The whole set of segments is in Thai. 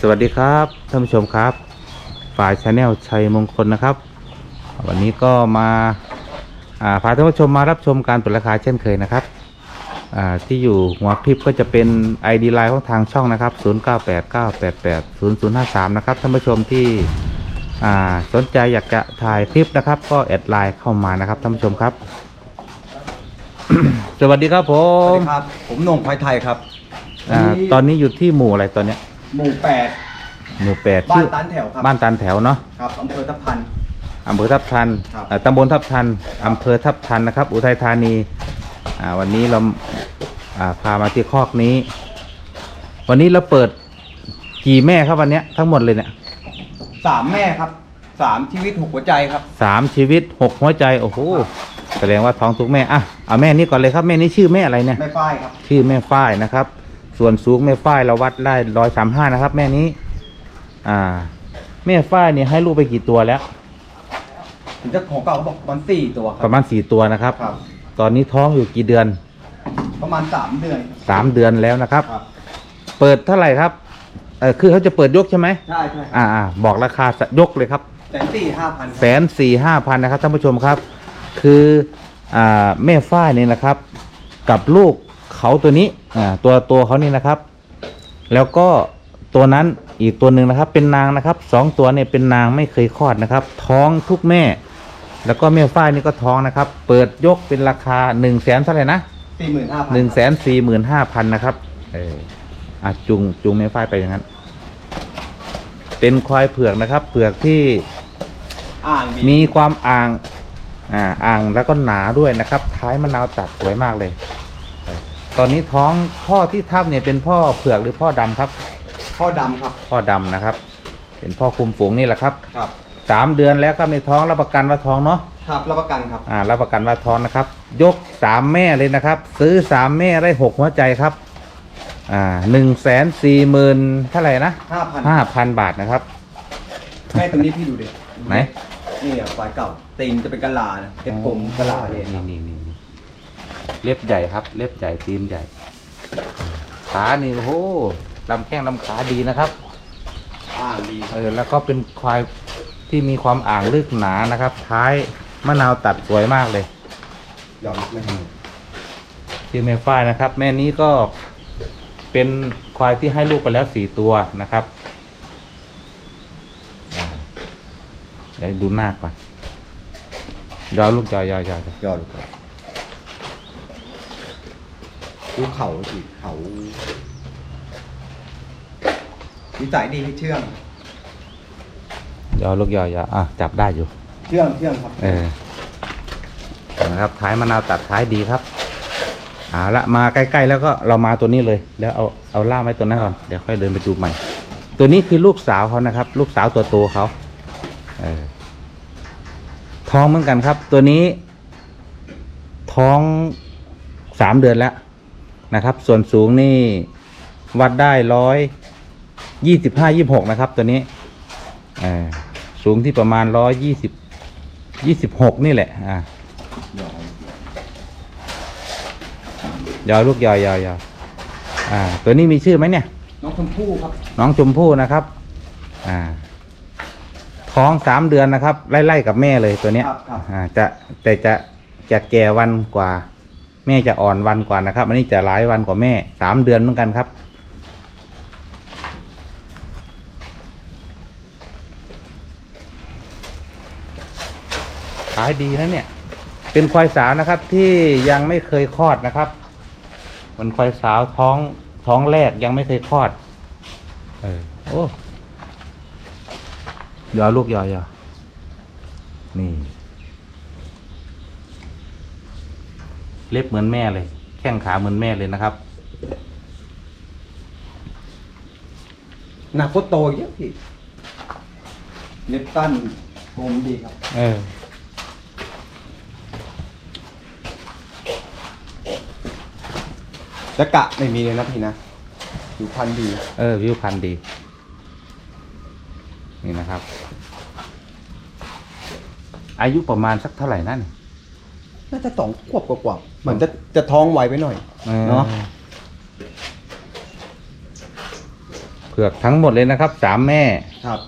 สวัสดีครับท่านผู้ชมครับ ฝ่ายชาแนลชัยมงคลนะครับ วันนี้ก็มาอ่าพาท่านผู้ชมมารับชมการเปิดราคาเช่นเคยนะครับอ่าที่อยู่หัวคลิปก็จะเป็น ID ไลน์ของทางช่องนะครับ 0989880053 นะครับท่านผู้ชมที่อ่าสนใจอยากจะถ่ายคลิปนะครับ ก็แอดไลน์เข้ามานะครับท่านผู้ชมครับ สวัสดีครับผสวัสมดีครับ ผมโหน่งพลอยไทยครับอ่าตอนนี้อยู่ที่หมู่อะไรตอนเนี้ย หมู่แปดหมู่แปดบ้าชื่นอตันแถวครับบ้านตันแถวเนาะครับอำเภอทับพัน อำเภอทับทันครับเอ่อตำบลทับทันอำเภอทับทันนะครับ อุทัยธานีอ่าวันนี้เราอ่าพามาที่คอกนี้ วันนี้เราเปิดกี่แม่ครับวันเนี้ยทั้งหมดเลยเนี่ยสามแม่ครับสามชีวิตหกหัวใจครับ สามชีวิตหกหัวใจโอ้โหแสดงว่าท้องทุกแม่อะเอาแม่นี้ก่อนเลยครับแม่นี้ชื่อแม่อะไรเนี่ย แม่ฝ้ายครับ ชื่อแม่ฝ้ายนะครับ ส่วนสูงแม่ฝ้ายเราวัดได้ร้อยสามห้านะครับ แม่นี้ อ่า แม่ฝ้ายเนี่ยให้ลูกไปกี่ตัวแล้วถึงเจ้าของเก่าเขาบอกมันสี่ตัวคปรับระมาณสี่ตัวนะครับ ครับ ตอนนี้ท้องอยู่กี่เดือนประมาณสามเดือนสามเดือนแล้วนะครับ ครับเปิดเท่าไหร่ครับเออคือเขาจะเปิดยกใช่ไหมใช่ใช่อ่าอ่าบอกราคายกเลยครับ แสนสี่ห้าพันแสนสี่ห้าพันนะครับท่านผู้ชมครับ คืออ่าแม่ฝ้ายนี่นะครับ กับลูก เขาตัวนี้อ่าตัวตัวเขานี่นะครับ แล้วก็ตัวนั้นอีกตัวหนึ่งนะครับ เป็นนางนะครับสองตัวเนี่ยเป็นนางไม่เคยคลอดนะครับ ท้องทุกแม่ แล้วก็แม่ฝ้ายนี่ก็ท้องนะครับ เปิดยกเป็นราคาหนึ่งแสนเท่าไหร่นะสี่หมื่นห้าพันหนึ่งแสนสี่หมื่นห้าพันนะครับเอออะจุงจุงแม่ฝ้ายไปอย่างนั้น เป็นควายเผือกนะครับ เผือกที่อ่างดีมีความอ่าง อ่าอ่างแล้วก็หนาด้วยนะครับ ท้ายมะนาวตัดสวยมากเลยเออ ตอนนี้ท้องพ่อที่ทับเนี่ยเป็นพ่อเผือกหรือพ่อดำครับ พ่อดำครับพ่อดำนะครับ เป็นพ่อคุมฝูงนี่แหละครับครับสามเดือนแล้วก็ในท้องรับประกันว่าท้องเนาะครับรับประกันครับ อ่ารับประกันว่าท้องนะครับ ยกสามแม่เลยนะครับ ซื้อสามแม่ได้หกหัวใจครับ อ่าหนึ่งแสนสี่หมื่นเท่าไหร่นะห้าพันห้าพันบาทนะครับ แม่ตัวนี้พี่ดูดิไหน นี่อะควายเก่าตีนจะเป็นกะลานะเล็บกลมกะลาเนี่ยคนี่รับนี่นี่นี่ เล็บใหญ่ครับ เล็บใหญ่ตีนใหญ่ ขานี่โอ้โหลำแข้งลำขาดีนะครับอ่างดีเออแล้วก็เป็นควายที่มีความอ่างลึกหนานะครับ ท้ายมะนาวตัดสวยมากเลยยอมไม่ให้ชื่อแม่ฝ้ายนะครับ แม่นี้ก็เป็นควายที่ให้ลูกไปแล้วสี่ตัวนะครับอ่าเดี๋ยวดูหน้าก่อนยาวลูกยาวยาวยาวยาวยอดลูก ครับดูเขาสิเขานิสัยดีให้เชื่องยาวลูกยาวยาวอะจับได้อยู่ เชื่องเชื่องครับ เออนะครับท้ายมะนาวตัดท้ายดีครับเอาละมาใกล้ๆแล้วก็เรามาตัวนี้เลย แล้วเอาเอาล่ามไว้ตัวนั้นก่อนเดี๋ยวค่อยเดินไปดูใหม่ ตัวนี้คือลูกสาวเขานะครับ ลูกสาวตัวโตเขาเออท้องเหมือนกันครับ ตัวนี้ ท้องสามเดือนแล้ว นะครับ ส่วนสูงนี่วัดได้ร้อยยี่สิบห้ายี่หกนะครับ ตัวนี้เออสูงที่ประมาณร้อยยี่สิบยี่สิบหกนี่แหละ อ่ายาวลูกยาวยาวยาวอ่า ตัวนี้มีชื่อไหมเนี่ย น้องชมพู่ครับ น้องชมพู่นะครับ อ่า ท้องสามเดือนนะครับ ไล่ๆกับแม่เลยตัวเนี้ยครับครับอ่า จะแต่จะจะแก่วันกว่าแม่จะอ่อนวันกว่านะครับ อันนี้จะหลายวันกว่าแม่สามเดือนเหมือนกันครับ ขายดีนะเนี่ย เป็นควายสาวนะครับที่ยังไม่เคยคลอดนะครับมันควายสาวท้องท้องแรกยังไม่เคยคลอด เออ โอ้ยอลูกยอยอนี่ เล็บเหมือนแม่เลย แข้งขาเหมือนแม่เลยนะครับ หนักโคตรโตเยอะพี่เล็บตั้นโฮมดีครับ เออ จะกะไม่มีเลยนะพี่นะผิวพรรณดี เออ วิวพันธุ์ดี นี่นะครับ อายุประมาณสักเท่าไหร่นั่น น่าจะสองขวบกว่าๆเหมือนจะจะท้องไวไปหน่อยเนาะเผือกทั้งหมดเลยนะครับสามแม่ ครับ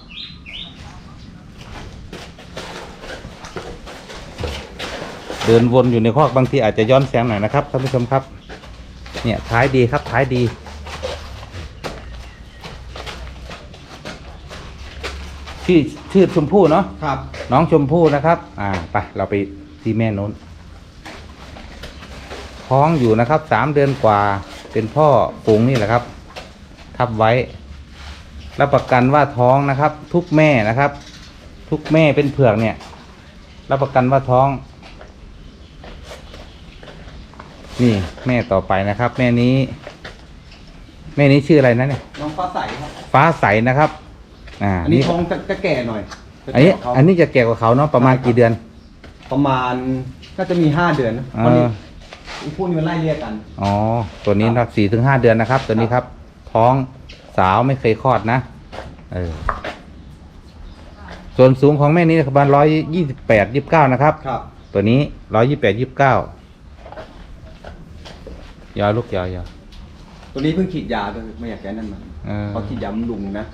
เดินวนอยู่ในคอกบางทีอาจจะย้อนแสงหน่อยนะครับท่านผู้ชมครับ เนี่ยท้ายดีครับท้ายดีชื่อชื่อชมพู่เนาะครับ น้องชมพู่นะครับ อ่าไปเราไปที่แม่นู้น ท้องอยู่นะครับสามเดือนกว่าเป็นพ่อฝูงนี่แหละครับ ทับไว้ รับประกันว่าท้องนะครับ ทุกแม่นะครับ ทุกแม่เป็นเผือกเนี่ย รับประกันว่าท้อง นี่แม่ต่อไปนะครับ แม่นี้ แม่นี้ชื่ออะไรนะเนี่ย น้องฟ้าใสครับ ฟ้าใสนะครับ อ่าอันนี้ท้องจะจะแก่หน่อยจะอันนี้แก่กว่าเขาอันนี้จะแก่กว่าเขาเนาะประมาณกี่เดือน ประมาณก็จะมีห้าเดือนนะเออเพราะนี่อีก พวกนี้มันไล่เรียกกัน อ๋อ ตัวนี้ครันะบสี่ถึงห้าเดือนนะครับ ตัวนี้ครับ ท้องสาวไม่เคยคลอดนะ เออ ส่วนสูงของแม่นี้ประมาณร้อยยี่สิบแปดยี่สิบเก้านะครับ ครับ ตัวนี้ร้อยยี่สิบแปดยี่สิบเก้ายาวลูกยาวยาวตัวนี้เพิ่งฉีดยาด้วยไม่อยากแก้นั่นมาเออเพราะฉีดยาบำรุงนะ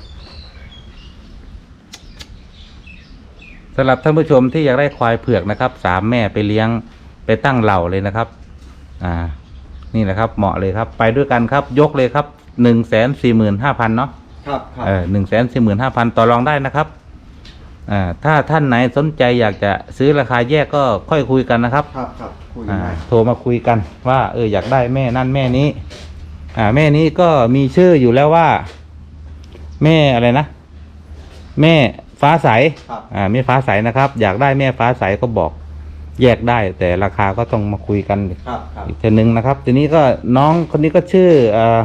สำหรับท่านผู้ชมที่อยากได้ควายเผือกนะครับ สามแม่ไปเลี้ยงไปตั้งเหล่าเลยนะครับ อ่า นี่แหละครับเหมาะเลยครับ ไปด้วยกันครับ ยกเลยครับหนึ่งแสนสี่หมื่นห้าพันเนาะครับครับเออหนึ่งแสนสี่หมื่นห้าพันต่อรองได้นะครับอ่าถ้าท่านไหนสนใจอยากจะซื้อราคาแยกก็ค่อยคุยกันนะครับครับครับคุยกัอ่านได้โทรมาคุยกันว่าเอออยากได้แม่นั่นแม่นี้ อ่า แม่นี้ก็มีชื่ออยู่แล้วว่า แม่อะไรนะ แม่ฟ้าใส ครับ อ่าแม่ฟ้าใสนะครับ อยากได้แม่ฟ้าใสก็บอก แยกได้ แต่ราคาก็ต้องมาคุยกันครับครับอีกทีหนึ่งนะครับ ทีนี้ก็น้องคนนี้ก็ชื่อเอ่อ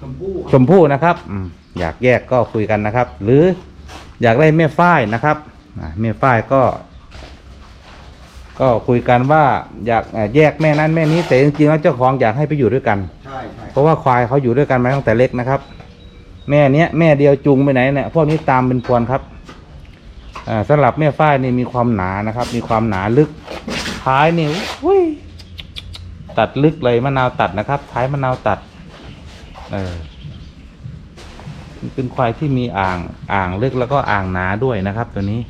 ชมพู่ชมพู่นะครับอืมอยากแยกก็คุยกันนะครับ หรืออยากได้แม่ฝ้ายนะครับอ่าแม่ฝ้ายก็ ก็คุยกันว่าอยากเอ่อแยกแม่นั้นแม่นี้แต่จริงๆแล้วเจ้าของอยากให้ไปอยู่ด้วยกัน ใช่ใช่เพราะว่าควายเขาอยู่ด้วยกันมาตั้งแต่เล็กนะครับ แม่เนี้ยแม่เดียวจูงไปไหนเนี่ยพวกนี้ตามเป็นพวนครับอ่า สำหรับแม่ฝ้ายนี่มีความหนานะครับ มีความหนาลึก ท้ายนี่อุ้ยตัดลึกเลยมะนาวตัดนะครับ ท้ายมะนาวตัด เออมันเป็นควายที่มีอ่างอ่างลึกแล้วก็อ่างหนาด้วยนะครับ ตัวนี้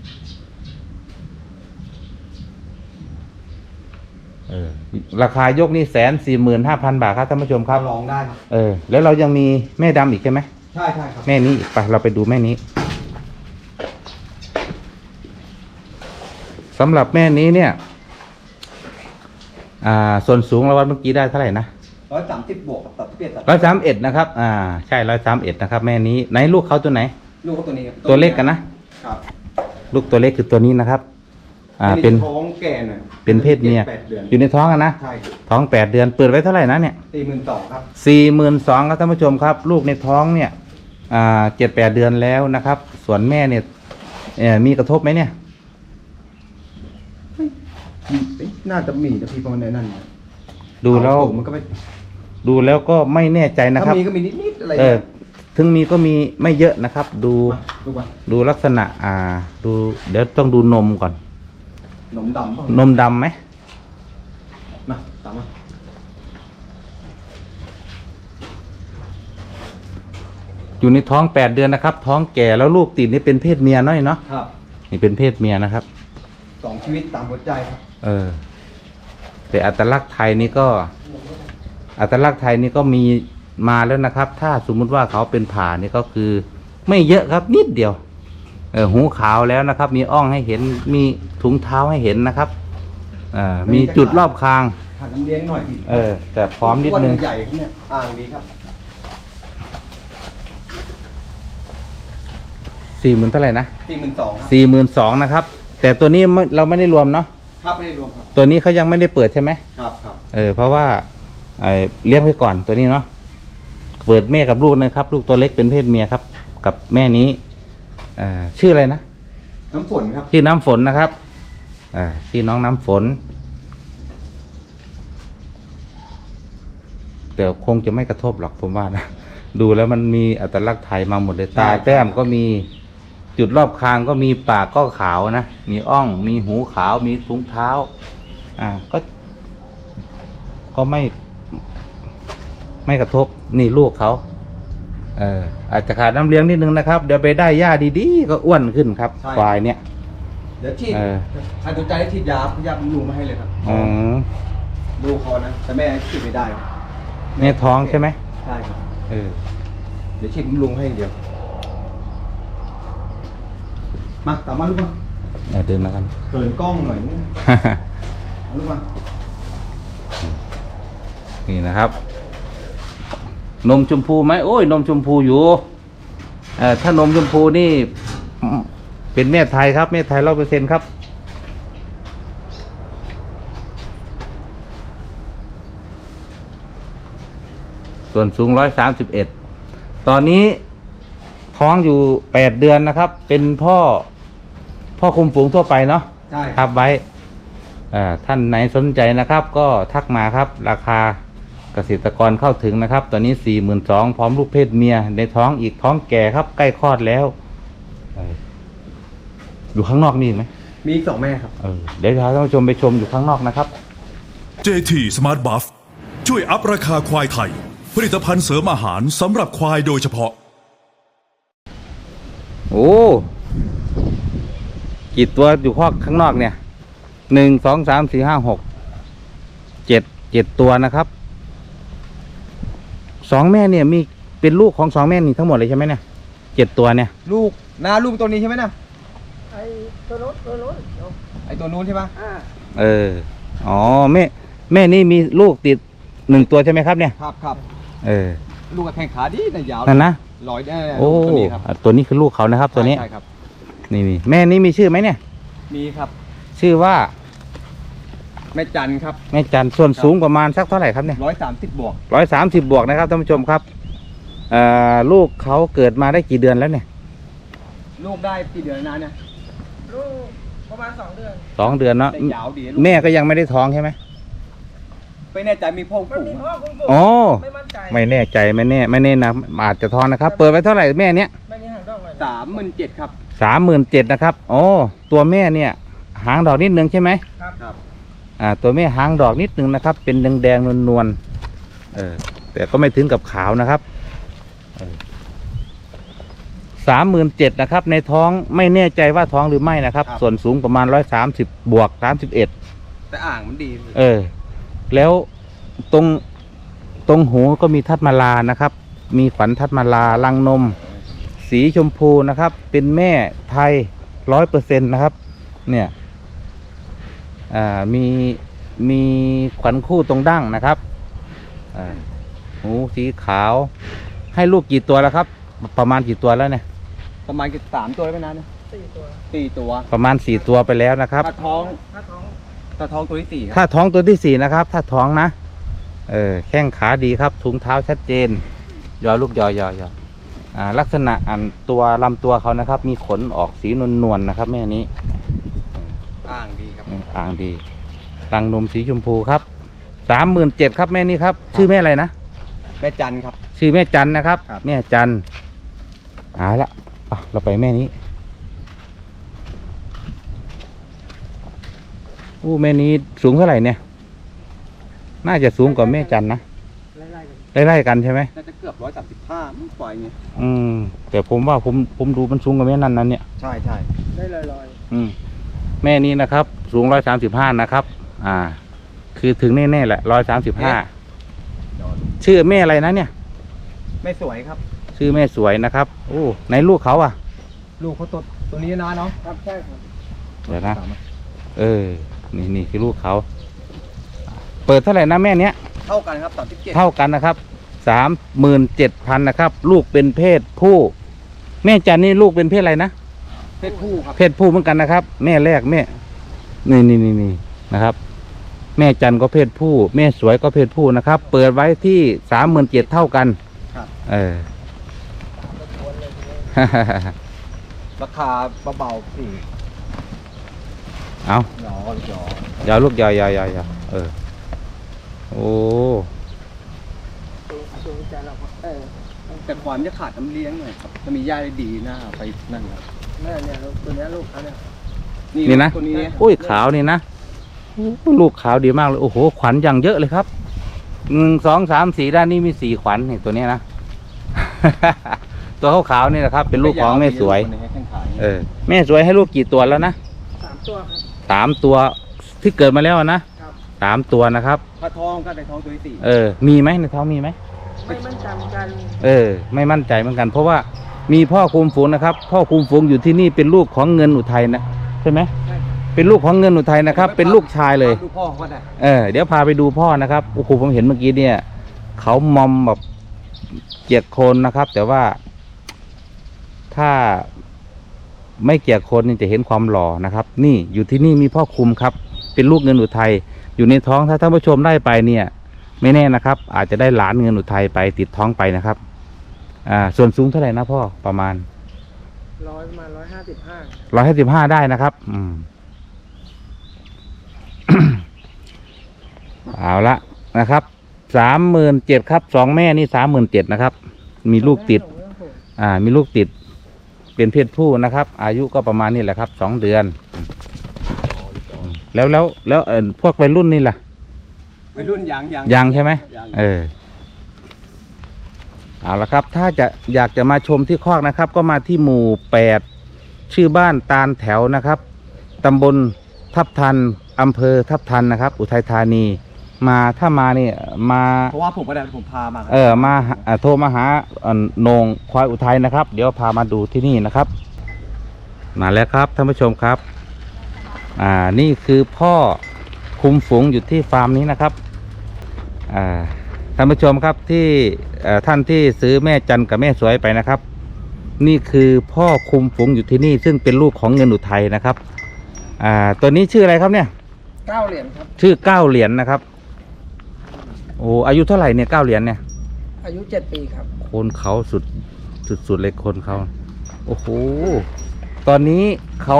เออ ราคายกนี่แสนสี่หมื่นห้าพันบาทครับท่านผู้ชมครับลองได้ครับเออ แล้วเรายังมีแม่ดำอีกใช่ไหมใช่ใช่ครับแม่นี้อีกไปเราไปดูแม่นี้ สำหรับแม่นี้เนี่ย อ่า ส่วนสูงเราวัดเมื่อกี้ได้เท่าไหร่นะร้อยสามสิบบวกกับตัดเปลี่ยนตัดร้อยสามเอ็ดนะครับ อ่า ใช่ร้อยสามเอ็ดนะครับ แม่นี้ไหนลูกเขาตัวไหน ลูกเขาตัวนี้ครับตัวเล็กกันนะครับลูกตัวเล็กคือตัวนี้นะครับ อ่าอัเป็น ท้องแก่หน่อยเป็นเพศเมีย จ็ดแปดเดือนอยู่ในท้องอะนะ ใช่ครับท้องแปดเดือนเปิดไว้เท่าไหร่นะเนี่ย สี่หมื่นสองครับ สี่หมื่นสองครับท่านผู้ชมครับ ลูกในท้องเนี่ย อ่าเจ็ดแปดเดือนแล้วนะครับ ส่วนแม่เนี่ยเอ่อมีกระทบไหมเนี่ยเอ้ย น่าจะมีแต่พี่ประมาณในนั้นนะดูแล้วเอาผมมันก็ไม่ดูแล้วก็ไม่แน่ใจนะคถ้ารับมีก็มีนิดๆอะไรเออนี่ยถึงมีก็มีไม่เยอะนะครับ ดูมาดูก่อนดูลักษณะ อ่า ดู เดี๋ยวต้องดูนมก่อน หนมดำเปล่านมดำไหมมาตามมาอยู่ในท้องแปดเดือนนะครับ ท้องแก่แล้วลูกติดนี่เป็นเพศเมียน้อยเนาะครับนี่เป็นเพศเมียนะครับ สองชีวิตตามหัวใจครับ เออ แต่อัตลักษณ์ไทยนี่ก็ อัตลักษณ์ไทยนี่ก็มีมาแล้วนะครับ ถ้าสมมุติว่าเขาเป็นผ่านี่ก็คือ ไม่เยอะครับนิดเดียว เออหูขาวแล้วนะครับ มีอ่องให้เห็นมีถุงเท้าให้เห็นนะครับเอ่ามีจุดรอบคางหันน้ำเลี้ยงหน่อยพี่เออ แต่พร้อมนิดนึงอ้วใหญ่ครับเนี่ยอ่างดีครับสี่หมื่นเท่าไหร่นะสี่หมื่นสองครับสี่หมื่นสองนะครับ แต่ตัวนี้ไม่เราไม่ได้รวมเนาะ ครับไม่ได้รวมครับ ตัวนี้เขายังไม่ได้เปิดใช่ไหมครับครับเออเพราะว่าไอ้เลี้ยงไว้ก่อนตัวนี้เนาะเปิดแม่กับลูกนะครับ ลูกตัวเล็กเป็นเพศเมียครับ กับแม่นี้เอ่อชื่ออะไรนะน้ำฝนครับชื่อน้ำฝนนะครับอ่าชื่อน้องน้ำฝนแต่คงจะไม่กระทบหรอกผมว่านะดูแล้วมันมีอัตลักษณ์ไทยมาหมดเลยตาแต้มก็มี จุดรอบคางก็มีปากก็ขาวนะ มีอ่อง มีหูขาว มีถุงเท้า อ่า ก็ ก็ไม่ ไม่กระทบ นี่ลูกเขา เออ อาจจะขาดน้ำเลี้ยงนิดนึงนะครับ เดี๋ยวไปได้หญ้าดีๆ ก็อ้วนขึ้นครับใช่ ควายเนี่ย เดี๋ยวฉีดเออใครสนใจให้ฉีดยาพยาบำรุงมาให้เลยครับอืมดูคอนะ แต่แม่ฉีดไม่ได้เนี่ยท้องใช่ไหมใช่ครับ เออ เดี๋ยวฉีดบำรุงให้อย่างเดียว มาตามมาลูกมาเออเดินมากัน เขินกล้องหน่อยนี่เอาลูกมานี่นะครับ นมชมพูไหมโอ้ย นมชมพูอยู่เอ่อถ้านมชมพูนี่อืมเป็นแม่ไทยครับ แม่ไทยร้อยเปอร์เซ็นครับ ส่วนสูงร้อยสามสิบเอ็ดตอนนี้ท้องอยู่แปดเดือนนะครับ เป็นพ่อ พ่อคุมฝูงทั่วไปเนาะใช่ครับไว้อ่าท่านไหนสนใจนะครับ ก็ทักมาครับ ราคาเกษตรกรเข้าถึงนะครับ ตอนนี้สี่หมื่นสองพร้อมลูกเพศเมีย ในท้องอีกท้องแก่ครับ ใกล้คลอดแล้วเอออยู่ข้างนอกนี่ไหมมีอีกสองแม่ครับเออเดี๋ยวพาท่านผู้ชมไปชมอยู่ข้างนอกนะครับ JT Smart Buff ช่วยอัพราคาควายไทย ผลิตภัณฑ์เสริมอาหารสำหรับควายโดยเฉพาะ โอ้ กี่ตัวอยู่ข้อข้างนอกเนี่ยหนึ่งสองสามสี่ห้าหกเจ็ดเจ็ดตัวนะครับสองแม่เนี่ยมีเป็นลูกของสองแม่นี่ทั้งหมดเลยใช่ไหมเนี่ยเจ็ดตัวเนี่ย ลูกหน้าลูกตัวนี้ใช่ไหมนะไอ้ตัวนู้นตัวนู้นเอาไอตัวนู้นใช่ปะอ่าเอออ๋อแม่แม่นี่มีลูกติดหนึ่งตัวใช่ไหมครับเนี่ย ครับครับเออ ลูกกับแข้งขาดีนะยาวนั่นนะลอยได้โอ้ตัวนี้ครับอะตัวนี้คือลูกเขานะครับ ตัวนี้ใช่ครับ นี่นี่แม่นี่มีชื่อไหมเนี่ย มีครับ ชื่อว่าแม่จันครับแม่จันส่วนสูงประมาณสักเท่าไหร่ครับเนี่ยร้อยสามสิบบวกร้อยสามสิบบวกนะครับท่านผู้ชมครับเอ่อลูกเขาเกิดมาได้กี่เดือนแล้วเนี่ยลูกได้กี่เดือนนะเนี่ยลูกประมาณสองเดือนสองเดือนเนาะได้ยาวดีลูกแม่ก็ยังไม่ได้ท้องใช่ไหมไม่แน่ใจมีพ่อมันฝูงมีพ่อคุณอ๋อไม่มั่นใจไม่แน่ใจไม่แน่ไม่แน่นะอาจจะท้องนะครับ เปิดไว้เท่าไหร่แม่เนี้ยไม่มีหางดอกเลยสามหมื่นเจ็ดครับ สามหมื่นเจ็ดนะครับโอ้ตัวแม่เนี่ย หางดอกนิดนึงใช่ไหมครับครับอ่าตัวแม่หางดอกนิดนึงนะครับ เป็นแดงแดงๆนวลๆเออแต่ก็ไม่ถึงกับขาวนะครับสามหมื่นเจ็ดนะครับ ในท้องไม่แน่ใจว่าท้องหรือไม่นะครับ ส่วนสูงประมาณร้อยสามสิบบวกสามสิบเอ็ดแต่อ่างมันดี เออ แล้วตรงตรงหูก็มีทัดมาลานะครับ มีฝันทัดมาลาลังนม สีชมพูนะครับ เป็นแม่ไทยร้อยเปอร์เซ็นต์นะครับ เนี่ยอ่ามีมีขวัญคู่ตรงดั้งนะครับอ่าหูสีขาว ให้ลูกกี่ตัวแล้วครับ ประมาณกี่ตัวแล้วเนี่ย ประมาณกี่สามตัวได้ไหมนะเนี่ยสี่ตัวสี่ตัว ประมาณสี่ตัวไปแล้วนะครับ ถ้าท้อง ถ้าท้องถ้าท้องตัวที่สี่ครับถ้าท้องตัวที่สี่นะครับ ถ้าท้องนะ เออ แข้งขาดีครับ ถุงเท้าชัดเจน ยอลูกยอยอยออ่า ลักษณะอันตัวลำตัวเขานะครับ มีขนออกสีนวลๆนะครับแม่นี้อ่างดีครับอืมอ่างดีรังนมสีชมพูครับสามหมื่นเจ็ดครับแม่นี้ครับ ชื่อแม่อะไรนะแม่จันครับ ชื่อแม่จันนะครับครับแม่จันเอาละอะเราไปแม่นี้อู้แม่นี้สูงเท่าไหร่เนี่ย น่าจะสูงกว่าแม่จันนะ ไล่ๆกันไล่ๆกันใช่ไหมน่าจะเกือบร้อยสามสิบห้าไม่ปล่อยไงอืม แต่ผมว่าผมผมดูมันสูงกว่าแม่นั่นนั้นเนี่ย ใช่ใช่ได้ลอยอืม แม่นี้นะครับ สูงร้อยสามสิบห้านะครับ อ่า คือถึงแน่ๆแหละร้อยสามสิบห้าชื่อแม่อะไรนะเนี่ย ไม่สวยครับ ชื่อแม่สวยนะครับโอ้ในลูกเขาอะ ลูกเขาตัวตัวนี้นะเนาะๆครับใช่ครับเดี๋ยวนะเออ นี่นี่คือลูกเขา เปิดเท่าไหร่นะแม่เนี้ย เท่ากันครับสามสิบเจ็ดเท่ากันนะครับสามหมื่นเจ็ดพันนะครับ ลูกเป็นเพศผู้ แม่จันนี่ลูกเป็นเพศอะไรนะ เพศผู้ครับเพศผู้เหมือนกันนะครับ แม่แรกแม่ นี่นี่นี่นี่นะครับ แม่จันก็เพศผู้ แม่สวยก็เพศผู้นะครับ เปิดไว้ที่สามหมื่นเจ็ดเท่ากันครับเออ ราคาเบาๆสี่เอาหยอหยอ ยาวลูกยาวยาวยาวยาวเออ โอ้สูงสูงใจเราก็เออแต่ความจะขาดน้ำเลี้ยงหน่อยครับจะมีหญ้าดีหน้าไปนั่นครับแม่เนี่ยลูกตัวเนี้ยลูกเขาเนี่ยนี่นะตัวนี้อุ้ยขาวนี่นะโอ้ลูกขาวดีมากเลยโอ้โหขวัญอย่างเยอะเลยครับหนึ่งสองสามสี่ด้านนี้มีสี่ขวัญนี่ตัวเนี้ยนะ ตัวขาวๆนี่นะครับ เป็นลูกของแม่สวยคนหนึ่งให้แข้งขาเออ แม่สวยให้ลูกกี่ตัวแล้วนะสามตัวครับสามตัวที่เกิดมาแล้วอะนะครับ สามตัวนะครับถ้าท้องก็ในท้องตัวที่สี่เออ มีไหมในท้องมีไหม ไม่มั่นใจเหมือนกันเออ ไม่มั่นใจเหมือนกัน เพราะว่ามีพ่อคุมฝูงนะครับ พ่อคุมฝูงอยู่ที่นี่เป็นลูกของเงินอุทัยนะใช่ไหมใช่เป็นลูกของเงินอุทัยนะครับ เป็นลูกชายเลย ดูพ่อเขาก็ได้เออเดี๋ยวพาไปดูพ่อนะครับโอ้โหผมเห็นเมื่อกี้เนี่ย เขามอมแบบเกียกโคนนะครับ แต่ว่า ถ้าไม่เกียกโคนนี่จะเห็นความหล่อนะครับ นี่อยู่ที่นี่มีพ่อคุมครับ เป็นลูกเงินอุทัย อยู่ในท้องถ้าท่านผู้ชมได้ไปเนี่ย ไม่แน่นะครับ อาจจะได้หลานเงินอุทัยไปติดท้องไปนะครับ อ่า ส่วนสูงเท่าไหร่นะพ่อประมาณร้อยประมาณร้อยห้าสิบห้าร้อยห้าสิบห้าได้นะครับ อืมเอาละนะครับสามหมื่นเจ็ดครับสองแม่นี่สามหมื่นเจ็ดนะครับ มีลูกติด อ่า มีลูกติด เป็นเพศผู้นะครับ อายุก็ประมาณนี้แหละครับสองเดือน แล้วแล้วแล้วเออพวกวัยรุ่นนี่ล่ะวัยรุ่นยังยังยังใช่ไหมยังเออเอาละครับ ถ้าจะอยากจะมาชมที่คอกนะครับ ก็มาที่หมู่แปดชื่อบ้านตาลแถวนะครับตำบลทับทันอำเภอทับทันนะครับ อุทัยธานี มาถ้ามาเนี่ยมาเพราะว่าผมก็ได้ผมพามาครับเออมาหาเอ่อโทรมาหาเอ่อโหนงควายอุทัยนะครับ เดี๋ยวพามาดูที่นี่นะครับ มาแล้วครับท่านผู้ชมครับ อ่านี่คือพ่อคุมฝูงอยู่ที่ฟาร์มนี้นะครับอ่าท่านผู้ชมครับที่เอ่อท่านที่ซื้อแม่จันกับแม่สวยไปนะครับ นี่คือพ่อคุมฝูงอยู่ที่นี่ ซึ่งเป็นลูกของเงินอุทัยนะครับอ่าตัวนี้ชื่ออะไรครับเนี่ยเก้าเหรียญครับ ชื่อเก้าเหรียญนะครับโอ้อายุเท่าไหร่เนี่ยเก้าเหรียญเนี่ย อายุเจ็ดปีครับโคนเขาสุดสุดสุดเลยโคนเขาโอ้โหตอนนี้เขา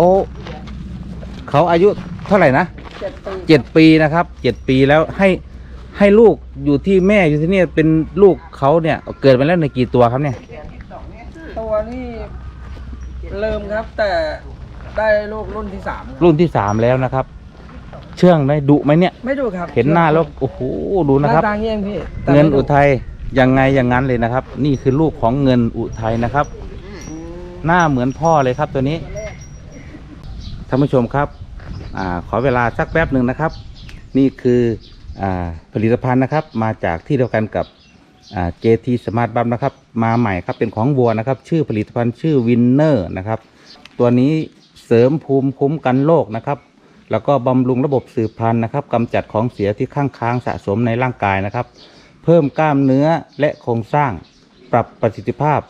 เขาอายุเท่าไหร่นะเจ็ดปีเจ็ดปีนะครับเจ็ดปีแล้วให้ให้ลูกอยู่ที่แม่อยู่ที่เนี่ยเป็นลูกเขาเนี่ยเกิดมาแล้วในกี่ตัวครับเนี่ยตัวนี่เริ่มครับแต่ได้ลูกรุ่นที่สามครับรุ่นที่สามแล้วนะครับ เชื่องไหมดุไหมเนี่ย ไม่ดูครับเห็นหน้าแล้วโอ้โหดูหนะน้าครับตาเงี้ยงพี่แต่เงินไม่ดุอุทัยยังไงอย่างนั้นเลยนะครับ นี่คือลูกของเงินอุทัยนะครับ หน้าเหมือนพ่อเลยครับตัวนี้ท่านผู้ชมครับ อขอเวลาสักแป๊บหนึ่งนะครับ นี่คืออผลิตภัณฑ์นะครับ มาจากที่เดียวกันกับอ่า JT Smart b u m นะครับ มาใหม่ครับเป็นของวัวนะครับ ชื่อผลิตภัณฑ์ชื่อ Winner นะครับ ตัวนี้เสริมภูมิคุ้มกันโรคนะครับ แล้วก็บำรุงระบบสืบพันธุ์นะครับกำจัดของเสียที่ข้างค้างสะสมในร่างกายนะครับ เพิ่มกล้ามเนื้อและโครงสร้าง ปรับประสิทธิภาพ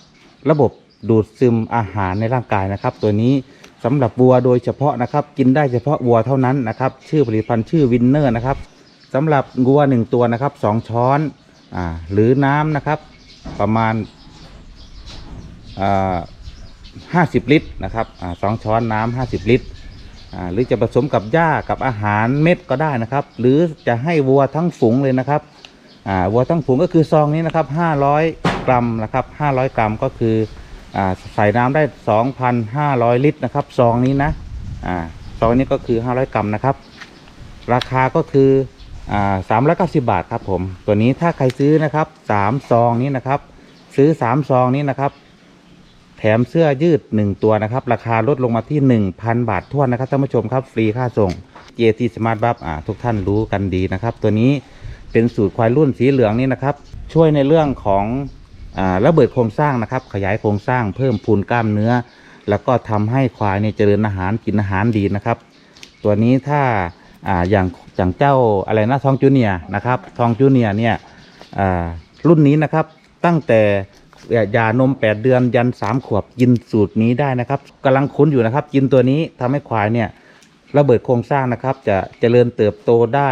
ระบบดูดซึมอาหารในร่างกายนะครับ ตัวนี้ สำหรับวัวโดยเฉพาะนะครับ กินได้เฉพาะวัวเท่านั้นนะครับ ชื่อผลิตภัณฑ์ชื่อวินเนอร์นะครับสำหรับวัวหนึ่งตัวนะครับสองช้อนอ่าหรือน้ำนะครับ ประมาณห้าสิบลิตรนะครับอาสองช้อนน้ำห้าสิบลิตรอ่าหรือจะผสมกับหญ้ากับอาหารเม็ดก็ได้นะครับ หรือจะให้วัวทั้งฝูงเลยนะครับอ่าวัวทั้งฝูงก็คือซองนี้นะครับ500 กรัมนะครับ500 กรัมก็คือ ใส่น้ำได้ 2,500 ลิตรนะครับซองนี้นะซองนี้ก็คือ 500 กรัมนะครับ ราคาก็คืออ่า390บาทครับผมตัวนี้ถ้าใครซื้อนะครับ3ซองนี้นะครับ ซื้อ3ซองนี้นะครับ แถมเสื้อยืด1ตัวนะครับ ราคาลดลงมาที่1,000บาททวนนะครับท่านผู้ชมครับฟรีค่าส่ง JT Smart Buff อ่าทุกท่านรู้กันดีนะครับ ตัวนี้เป็นสูตรควายรุ่นสีเหลืองนี่นะครับ ช่วยในเรื่องของ ระเบิดโครงสร้างนะครับ ขยายโครงสร้างเพิ่มพูนกล้ามเนื้อ แล้วก็ทำให้ควายเนี่ยเจริญอาหารกินอาหารดีนะครับ ตัวนี้ถ้าอ่าอย่างอย่างเจ้าอะไรนะทองจูเนียนะครับทองจูเนียเนี่ยอ่ารุ่นนี้นะครับตั้งแต่ยานม 8 เดือนยัน 3 ขวบกินสูตรนี้ได้นะครับกำลังคุ้นอยู่นะครับ กินตัวนี้ทำให้ควายเนี่ยระเบิดโครงสร้างนะครับ จะเจริญเติบโตได้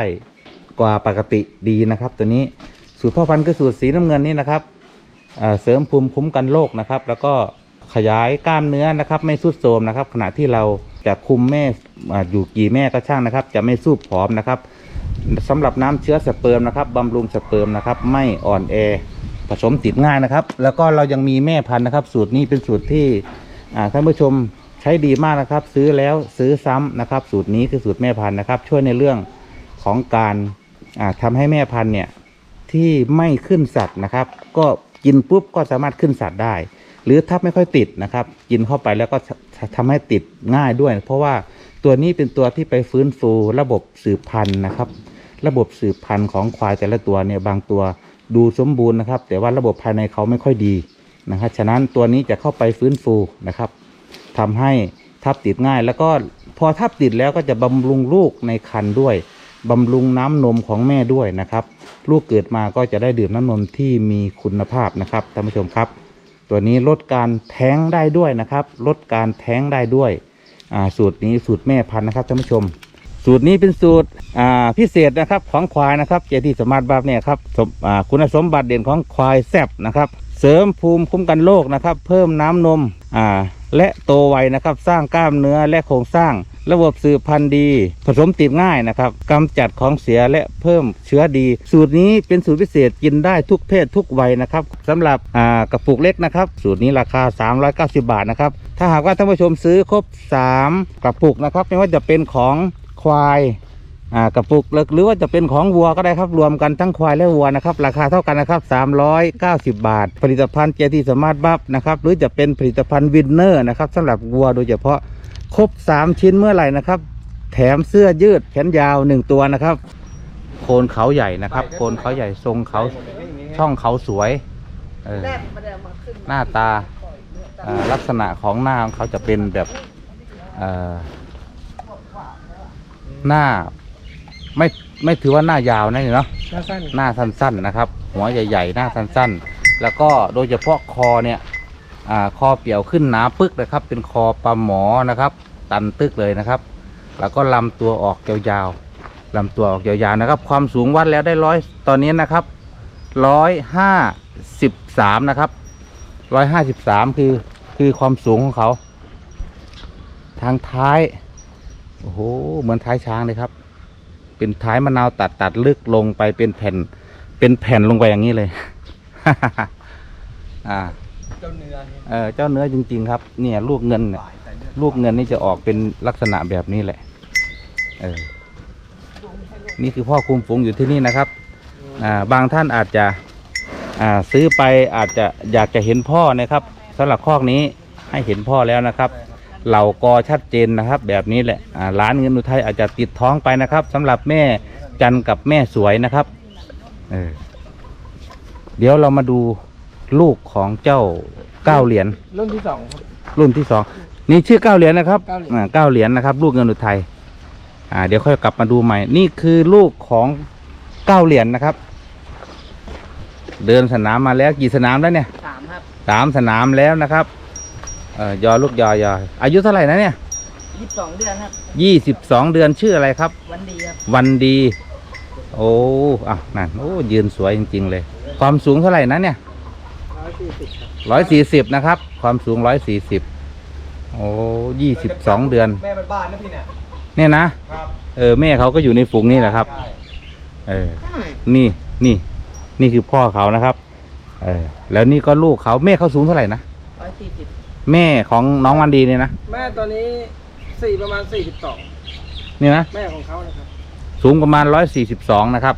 กว่าปกติดีนะครับ ตัวนี้สูตรพ่อพันธุ์คือสูตรสีน้ำเงินนี่นะครับ เสริมภูมิคุ้มกันโรคนะครับ แล้วก็ขยายกล้ามเนื้อนะครับ ไม่สุดโทมนะครับ ขณะที่เราจะคุมแม่อยู่กี่แม่ก็ช่างนะครับ จะไม่สู้ผอมนะครับสำหรับน้ำเชื้อสเปิร์มนะครับบำรุงสเปิร์มนะครับ ไม่อ่อนแอผสมติดง่ายนะครับ แล้วก็เรายังมีแม่พันธุ์นะครับ สูตรนี้เป็นสูตรที่อ่าท่านผู้ชมใช้ดีมากนะครับ ซื้อแล้วซื้อซ้ำนะครับ สูตรนี้คือสูตรแม่พันธุ์นะครับ ช่วยในเรื่องของการอ่าทำให้แม่พันธุ์เนี่ยที่ไม่ขึ้นสัตว์นะครับ ก็ กินปุ๊บก็สามารถขึ้นสัตว์ได้ หรือถ้าไม่ค่อยติดนะครับ กินเข้าไปแล้วก็ทำให้ติดง่ายด้วย เพราะว่าตัวนี้เป็นตัวที่ไปฟื้นฟูระบบสืบพันธุ์นะครับ ระบบสืบพันธุ์ของควายแต่ละตัวเนี่ยบางตัวดูสมบูรณ์นะครับ แต่ว่าระบบภายในเขาไม่ค่อยดีนะครับฉะนั้นตัวนี้จะเข้าไปฟื้นฟูนะครับทำให้ทับติดง่าย แล้วก็พอทับติดแล้วก็จะบำรุงลูกในครรภ์ด้วยบำรุงน้ำนมของแม่ด้วยนะครับ ลูกเกิดมาก็จะได้ดื่มน้ำนมที่มีคุณภาพนะครับท่านผู้ชมครับ ตัวนี้ลดการแท้งได้ด้วยนะครับ ลดการแท้งได้ด้วยสูตรนี้สูตรแม่พันธุ์นะครับท่านผู้ชม สูตรนี้เป็นสูตรพิเศษนะครับของควายนะครับเจที่สมาร์ทบัฟเนี่ยครับคุณสมบัติเด่นของควายแซบนะครับ เสริมภูมิคุ้มกันโรคนะครับ เพิ่มน้ำนมและโตไวนะครับ สร้างกล้ามเนื้อและโครงสร้าง ระบบสืบพันธุ์ดี ผสมติดง่ายนะครับกำจัดของเสียและเพิ่มเชื้อดี สูตรนี้เป็นสูตรพิเศษกินได้ทุกเพศทุกวัยนะครับสำหรับกระปุกเล็กนะครับ สูตรนี้ราคา 390 บาทนะครับถ้าหากว่าท่านผู้ชมซื้อครบ 3 กระปุกนะครับไม่ว่าจะเป็นของควายกระปุกหรือว่าจะเป็นของวัวก็ได้ครับรวมกันทั้งควายและวัวนะครับ ราคาเท่ากันนะครับ 390 บาท ผลิตภัณฑ์เจทีสมาร์ทบัฟนะครับหรือจะเป็นผลิตภัณฑ์วินเนอร์นะครับสำหรับวัวโดยเฉพาะ ครบ3ชิ้นเมื่อไหร่นะครับ แถมเสื้อยืดแขนยาว1ตัวนะครับ โคนเขาใหญ่นะครับ โคนเขาใหญ่ทรงเขาช่องเขาสวยเออหน้าตาเอ่อลักษณะของหน้าของเขาจะเป็นแบบเอ่อหน้าไม่ไม่ถือว่าหน้ายาวนะเนาะหน้าสั้นหน้าสั้นๆนะครับ หัวใหญ่ ๆ หน้าสั้นๆ แล้วก็โดยเฉพาะคอเนี่ย อ่าคอเปี่ยวขึ้นหนาปึกนะครับ เป็นคอปลาหมอนะครับ ตันตึกเลยนะครับ แล้วก็ลำตัวออกยาวๆลำตัวออกยาวๆนะครับ ความสูงวัดแล้วได้ร้อยตอนนี้นะครับร้อยห้าสิบสามนะครับร้อยห้าสิบสามคือคือความสูงของเขา ทางท้ายโอ้โหเหมือนท้ายช้างเลยครับ เป็นท้ายมะนาวตัดตัดลึกลงไปเป็นแผ่น เป็นแผ่นลงไปอย่างนี้เลย อ่า เจ้าเนื้อเนี่ยเออเจ้าเนื้อจริง ๆ ครับ เนี่ยลูกเงินเนี่ยลูกเงินนี่จะออกเป็นลักษณะแบบนี้แหละ เออ นี่คือพ่อคุมฝูงอยู่ที่นี่นะครับ อ่า บางท่านอาจจะ อ่า ซื้อไปอาจจะอยากจะเห็นพ่อนะครับสำหรับคอกนี้ให้เห็นพ่อแล้วนะครับ เหล่ากอชัดเจนนะครับ แบบนี้แหละ อ่า ร้านเงินอุทัยอาจจะติดท้องไปนะครับสำหรับแม่จันกับแม่สวยนะครับ เออ เดี๋ยวเรามาดู ลูกของเจ้าเก้าเหรียญรุ่นที่สองครับ รุ่นที่สองนี่ชื่อเก้าเหรียญนะครับเก้าเหรียญ อ่าเก้าเหรียญนะครับ ลูกเงินอุทัยอ่า เดี๋ยวค่อยกลับมาดูใหม่ นี่คือลูกของเก้าเหรียญนะครับ เดินสนามมาแล้วกี่สนามแล้วเนี่ยสามครับสามสนามแล้วนะครับเอ่อยอลูกยอยออายุเท่าไหร่นะเนี่ยยี่สิบสองเดือนครับ ยี่สิบสองเดือนชื่ออะไรครับ วันดีครับวันดี โอ้อะนั่นโอ้ยืนสวยจริง ๆ เลย ความสูงเท่าไหร่นะเนี่ยร้อย สี่สิบครับร้อยสี่สิบนะครับ ความสูงร้อยสี่สิบโอ้ยี่สิบสองเดือน แม่เป็นบ้านนะพี่เนี่ยเนี่ยนะ ครับเออแม่เขาก็อยู่ในฝูงนี่แหละครับ ใช่เออ นี่นี่ นี่คือพ่อเขานะครับ เออ แล้วนี่ก็ลูกเขาแม่เขาสูงเท่าไหร่นะ ร้อยสี่สิบแม่ของน้องวันดีเนี่ยนะ แม่ตัวนี้สี่ประมาณสี่สิบสองนี่นะ แม่ของเขานะครับ สูงประมาณร้อยสี่สิบสองนะครับ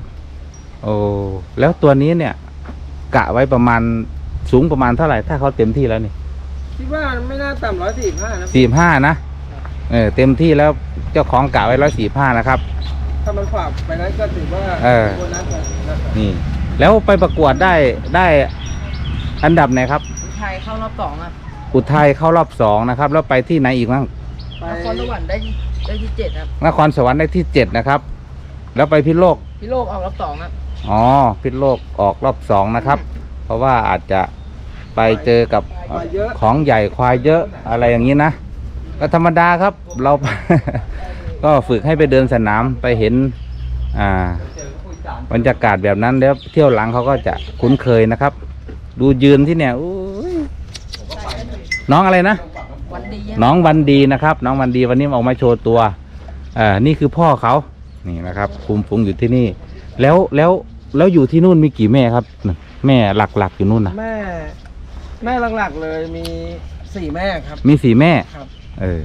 โอ้ แล้วตัวนี้เนี่ย กะไว้ประมาณ สูงประมาณเท่าไหร่ถ้าเขาเต็มที่แล้วนี่คิดว่าไม่น่าต่ำร้อยสี่ห้านะสี่ห้านะเออเต็มที่แล้วเจ้าของกะไว้ร้อยสี่ห้านะครับ ถ้ามันฝากไปนั้นก็ถือว่าเออโบนัสนะครับนี่ แล้วไปประกวดได้ได้อันดับไหนครับไทยเข้ารอบสองครับอุทัยเข้ารอบสองนะครับ แล้วไปที่ไหนอีกบ้างไปนครสวรรค์ได้ที่ได้ที่เจ็ดครับนครสวรรค์ได้ที่เจ็ดนะครับ แล้วไปพิษณุโลกพี่โลกออกรอบสองครับอ๋อพิษณุโลกออกรอบสองนะครับ เพราะว่าอาจจะไปเจอกับไปเยอะของใหญ่ควายเยอะอะไรอย่างนี้นะ ก็ธรรมดาครับเรา ก็ฝึกให้ไปเดินสนามไปเห็นอ่าบรรยากาศแบบนั้นแล้วเที่ยวหลังเขาก็จะคุ้นเคยนะครับ ดูยืนที่เนี่ยอุ้ยน้องอะไรนะวันดีน้องวันดีนะครับ น้องวันดีวันนี้ออกมาโชว์ตัวเอ่อนี่คือพ่อเขานี่นะครับคุมฝูงอยู่ที่นี่ แล้วแล้วแล้วอยู่ที่นู่นมีกี่แม่ครับ แม่หลักๆอยู่นู่นนะแม่ แม่หลักๆเลยมีสี่แม่ครับ มีสี่แม่ ครับ เออ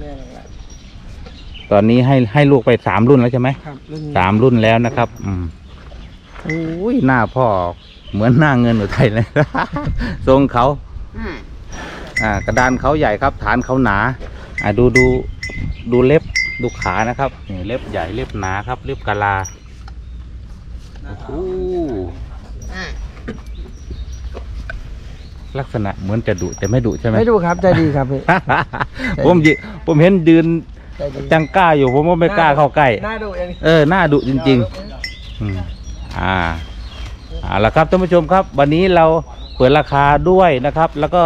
แม่หลักตอนนี้ให้ให้ลูกไปสามรุ่นแล้วใช่ไหมๆครับรุ่นสามรุ่นแล้วนะครับ อืมโอ้ยหน้าพ่อเหมือนหน้าเงินอุทัยเลย ทรงเขา อ่ากระดานเขาใหญ่ครับ ฐานเขาหนาอ่าดูดูดูเล็บดูขานะครับนี่เล็บใหญ่เล็บหนาครับ เล็บกะลาโอ้โห ลักษณะเหมือนจะดุแต่ไม่ดุใช่ไหม ไม่ดูครับใจดีครับพี่ ผมยิผมเห็นยืนใจดีจังกล้าอยู่ผมก็ไม่กล้าเข้าใกล้ น่าดูเองเออหน้าดุจริง ๆ อืมอ่าเอาละครับท่านผู้ชมครับ วันนี้เราเปิดราคาด้วยนะครับ แล้วก็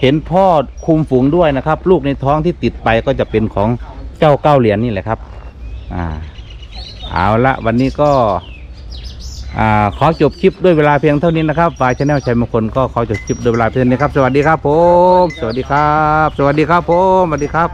เห็นพ่อคุมฝูงด้วยนะครับ ลูกในท้องที่ติดไปก็จะเป็นของเจ้าเก้าเหรียญนี่แหละครับ อ่า เอาละวันนี้ก็ อขอจบคลิปด้วยเวลาเพียงเท่านี้นะครับฝ่ายชาแนลชัยมงคลก็ขอจบคลิปด้วยเวลาเพียงเท่านี้ครับ สวัสดีครับผม สวัสดีครับ สวัสดีครับผม สวัสดีครับ